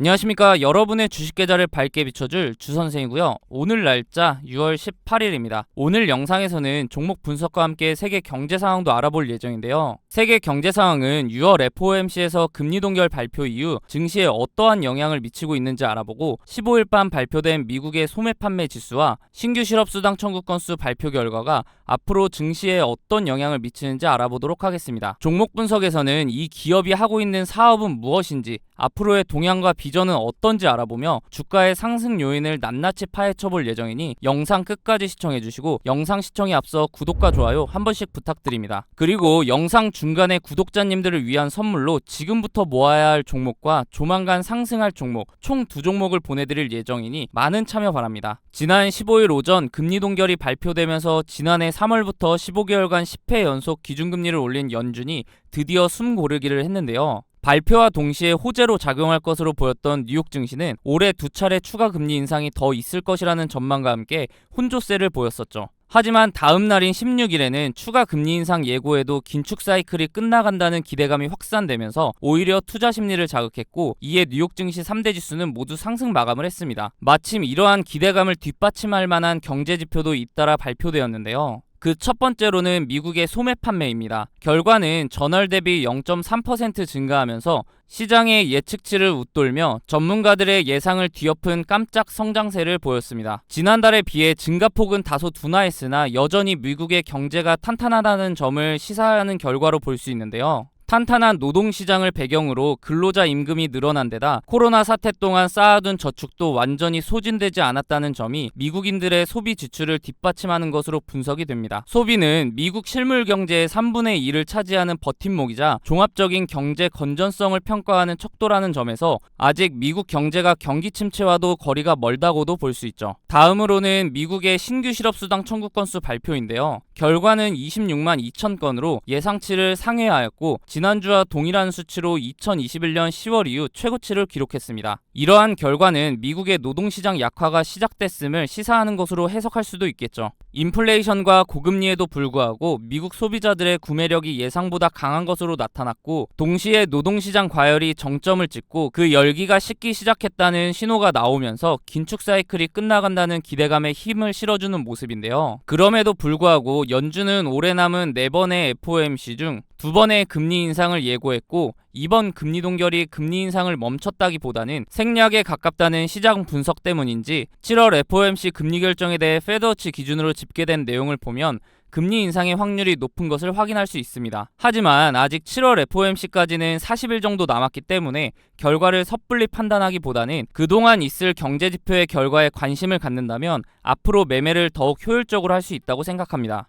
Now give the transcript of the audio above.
안녕하십니까. 여러분의 주식 계좌를 밝게 비춰줄 주선생이고요. 오늘 날짜 6월 18일입니다. 오늘 영상에서는 종목 분석과 함께 세계 경제 상황도 알아볼 예정인데요. 세계 경제 상황은 6월 FOMC에서 금리 동결 발표 이후 증시에 어떠한 영향을 미치고 있는지 알아보고 15일 밤 발표된 미국의 소매 판매 지수와 신규 실업수당 청구 건수 발표 결과가 앞으로 증시에 어떤 영향을 미치는지 알아보도록 하겠습니다. 종목 분석에서는 이 기업이 하고 있는 사업은 무엇인지 앞으로의 동향과 비전은 어떤지 알아보며 주가의 상승 요인을 낱낱이 파헤쳐볼 예정이니 영상 끝까지 시청해주시고 영상 시청에 앞서 구독과 좋아요 한 번씩 부탁드립니다. 그리고 영상 중간에 구독자님들을 위한 선물로 지금부터 모아야 할 종목과 조만간 상승할 종목 총 두 종목을 보내드릴 예정이니 많은 참여 바랍니다. 지난 15일 오전 금리 동결이 발표되면서 지난해 3월부터 15개월간 10회 연속 기준금리를 올린 연준이 드디어 숨 고르기를 했는데요. 발표와 동시에 호재로 작용할 것으로 보였던 뉴욕 증시는 올해 두 차례 추가 금리 인상이 더 있을 것이라는 전망과 함께 혼조세를 보였었죠. 하지만 다음 날인 16일에는 추가 금리 인상 예고에도 긴축 사이클이 끝나간다는 기대감이 확산되면서 오히려 투자 심리를 자극했고 이에 뉴욕 증시 3대 지수는 모두 상승 마감을 했습니다. 마침 이러한 기대감을 뒷받침할 만한 경제 지표도 잇따라 발표되었는데요. 그 첫 번째로는 미국의 소매 판매입니다. 결과는 전월 대비 0.3% 증가하면서 시장의 예측치를 웃돌며 전문가들의 예상을 뒤엎은 깜짝 성장세를 보였습니다. 지난달에 비해 증가폭은 다소 둔화했으나 여전히 미국의 경제가 탄탄하다는 점을 시사하는 결과로 볼 수 있는데요. 탄탄한 노동시장을 배경으로 근로자 임금이 늘어난 데다 코로나 사태 동안 쌓아둔 저축도 완전히 소진되지 않았다는 점이 미국인들의 소비 지출을 뒷받침하는 것으로 분석이 됩니다. 소비는 미국 실물 경제의 3분의 1을 차지하는 버팀목이자 종합적인 경제 건전성을 평가하는 척도라는 점에서 아직 미국 경제가 경기 침체와도 거리가 멀다고도 볼 수 있죠. 다음으로는 미국의 신규 실업수당 청구 건수 발표인데요. 결과는 26만 2천 건으로 예상치를 상회하였고 지난주와 동일한 수치로 2021년 10월 이후 최고치를 기록했습니다. 이러한 결과는 미국의 노동시장 약화가 시작됐음을 시사하는 것으로 해석할 수도 있겠죠. 인플레이션과 고금리에도 불구하고 미국 소비자들의 구매력이 예상보다 강한 것으로 나타났고 동시에 노동시장 과열이 정점을 찍고 그 열기가 식기 시작했다는 신호가 나오면서 긴축 사이클이 끝나간다는 기대감에 힘을 실어주는 모습인데요. 그럼에도 불구하고 연준은 올해 남은 4번의 FOMC 중 두 번의 금리 인상을 예고했고 이번 금리 동결이 금리 인상을 멈췄다기보다는 생략에 가깝다는 시장 분석 때문인지 7월 FOMC 금리 결정에 대해 페드워치 기준으로 집계된 내용을 보면 금리 인상의 확률이 높은 것을 확인할 수 있습니다. 하지만 아직 7월 FOMC까지는 40일 정도 남았기 때문에 결과를 섣불리 판단하기보다는 그동안 있을 경제 지표의 결과에 관심을 갖는다면 앞으로 매매를 더욱 효율적으로 할 수 있다고 생각합니다.